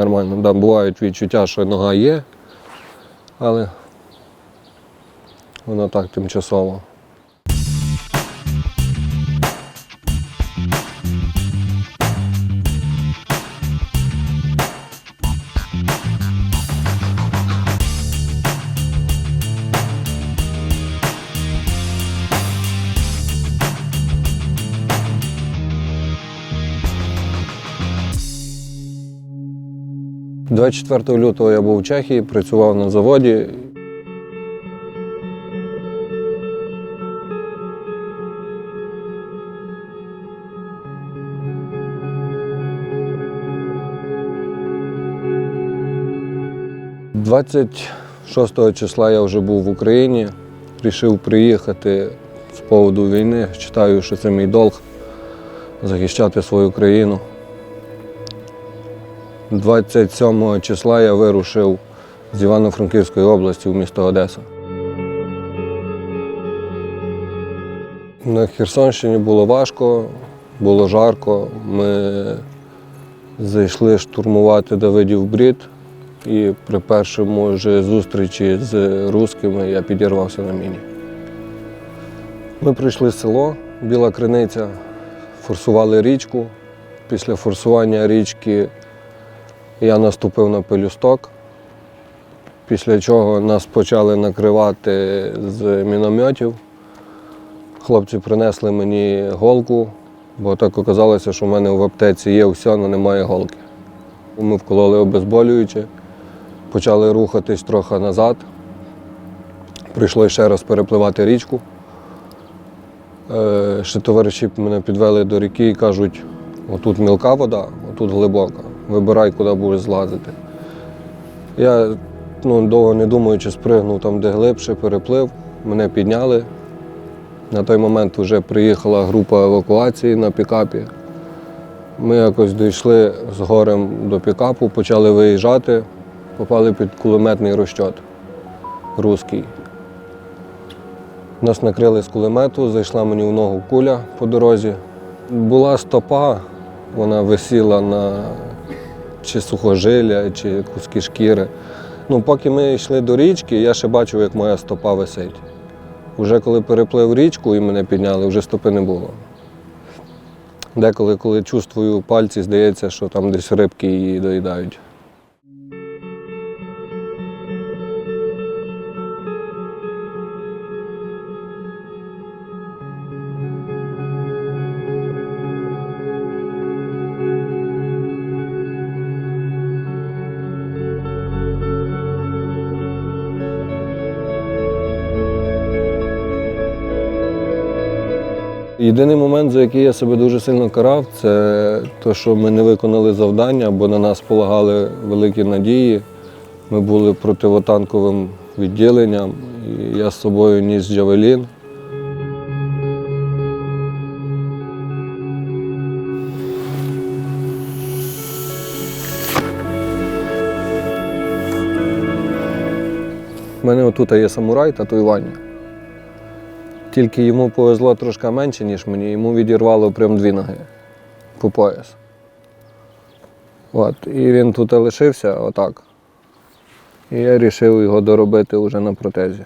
нормально. Да, бувають відчуття, що нога є, але воно так тимчасово. – 24 лютого я був у Чехії, працював на заводі. – 26 числа я вже був в Україні, вирішив приїхати з поводу війни. Вважаю, що це мій долг захищати свою країну. 27 числа я вирушив з Івано-Франківської області в місто Одеса. На Херсонщині було важко, було жарко. Ми зайшли штурмувати Давидів Брід, і при першому ж зустрічі з русскими я підірвався на міні. Ми прийшли село, Біла Криниця, форсували річку. Після форсування річки я наступив на пелюсток, після чого нас почали накривати з мінометів. Хлопці принесли мені голку, бо так оказалося, що в мене в аптеці є все, але немає голки. Ми вкололи обезболююче, почали рухатись трохи назад. Прийшлося ще раз перепливати річку. Е, Ще товариші мене підвели до ріки і кажуть, отут мілка вода, отут глибока. Вибирай, куди будеш злазити. Я ну, довго не думаючи, спригнув там, де глибше, переплив, мене підняли. На той момент вже приїхала група евакуації на пікапі. Ми якось дійшли з горем до пікапу, почали виїжджати, попали під кулеметний розчот руський. Нас накрили з кулемету, зайшла мені в ногу куля по дорозі. Була стопа, вона висіла на чи сухожилля, чи куски шкіри. Ну, поки ми йшли до річки, я ще бачив, як моя стопа висить. Уже коли переплив річку і мене підняли, вже стопи не було. Деколи, коли чувствую пальці, здається, що там десь рибки її доїдають. Єдиний момент, за який я себе дуже сильно карав, це те, що ми не виконали завдання, бо на нас полагали великі надії. Ми були противотанковим відділенням, і я з собою ніс Джавелін. У мене отут є самурай татуювання. Тільки йому повезло трошки менше, ніж мені. Йому відірвало прям дві ноги по пояс. От. І він тут лишився отак. І я вирішив його доробити вже на протезі.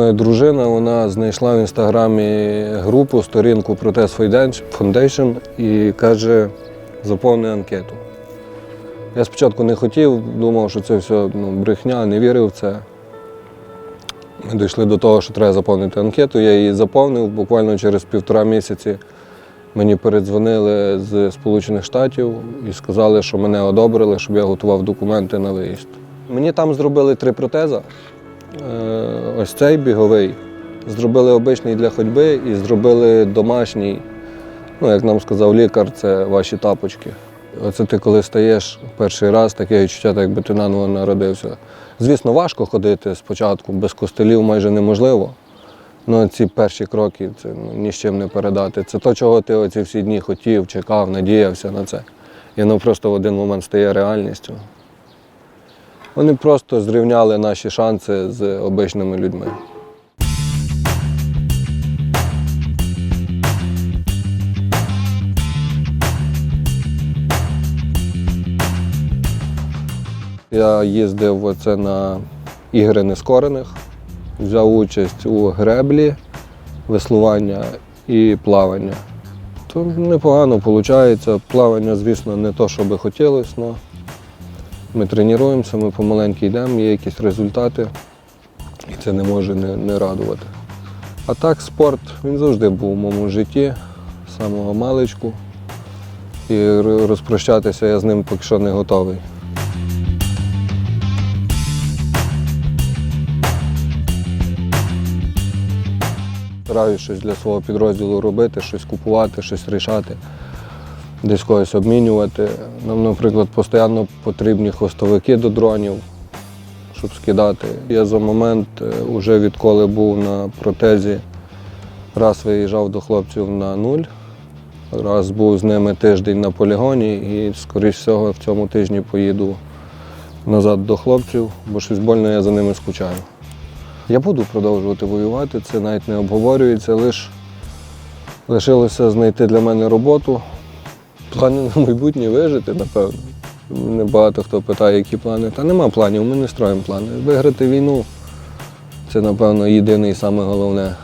Моя дружина вона знайшла в інстаграмі групу, сторінку Протез Foundation і каже, заповни анкету. Я спочатку не хотів, думав, що це все ну, брехня, не вірив в це. Ми дійшли до того, що треба заповнити анкету. Я її заповнив. Буквально через півтора місяці мені передзвонили з Сполучених Штатів і сказали, що мене одобрили, щоб я готував документи на виїзд. Мені там зробили три протези. Е, Ось цей біговий. Зробили обичний для ходьби і зробили домашній. Ну, як нам сказав лікар, це ваші тапочки. Оце ти коли стаєш перший раз, таке відчуття, так якби ти наново народився. Звісно, важко ходити спочатку, без костелів майже неможливо. Ну, ці перші кроки це ну, ні з чим не передати. Це то, чого ти оці всі дні хотів, чекав, надіявся на це. І воно просто в один момент стає реальністю. Вони просто зрівняли наші шанси з обичними людьми. Я їздив оце на ігри нескорених, взяв участь у греблі, веслування і плавання. То непогано виходить. Плавання, звісно, не то, що би хотілося, але ми тренуємося, ми помаленьку йдемо, є якісь результати, і це не може не, не радувати. А так, спорт він завжди був у моєму житті, з самого маличку. І розпрощатися я з ним поки що не готовий. Стараюсь щось для свого підрозділу робити, щось купувати, щось рішати, десь когось обмінювати. Нам, наприклад, постійно потрібні хвостовики до дронів, щоб скидати. Я за момент, вже відколи був на протезі, раз виїжджав до хлопців на нуль, раз був з ними тиждень на полігоні і, скоріш всього, в цьому тижні поїду назад до хлопців, бо щось больно я за ними скучаю. Я буду продовжувати воювати, це навіть не обговорюється, лише лишилося знайти для мене роботу. Плани на майбутнє вижити, напевно. Мене багато хто питає, які плани. Та нема планів, ми не строїмо плани. Виграти війну це, напевно, єдине і саме головне.